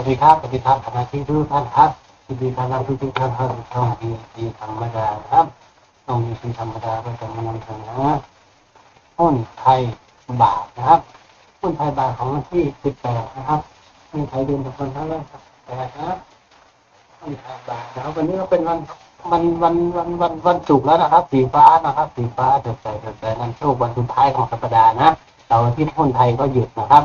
วัสดีครับสวัสดีครับสมาชิกทุกท่านครับยินดีต้อนรับทุกทุกท่านเข้าสู่ช่องดีดีธรรมดาครับช่องดีดีธรรมดาก็จะมานำเสนอหุ้นไทยบาทนะครับหุ้นไทยบาทของวันที่ 18 นะครับหุ้นไทยเดือนตุลาคมแรกครับแต่นะครับหุ้นไทยบาทนะครับวันนี้ก็เป็นวันวันวันวันวันวันศุกร์แล้วนะครับ สีฟ้านะครับ สีฟ้าสดใสสดใสนำโชควันสุดท้ายของสัปดาห์นะเสาร์อาทิตย์หุ้นไทยก็หยุดนะครับ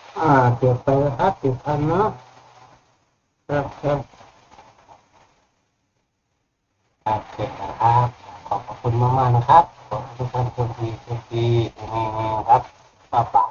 เก็บนะครับขอบพระคุณมากๆนะครับ ขอให้ทุกท่านโชคดีโชคดีมีๆครับป้าป่า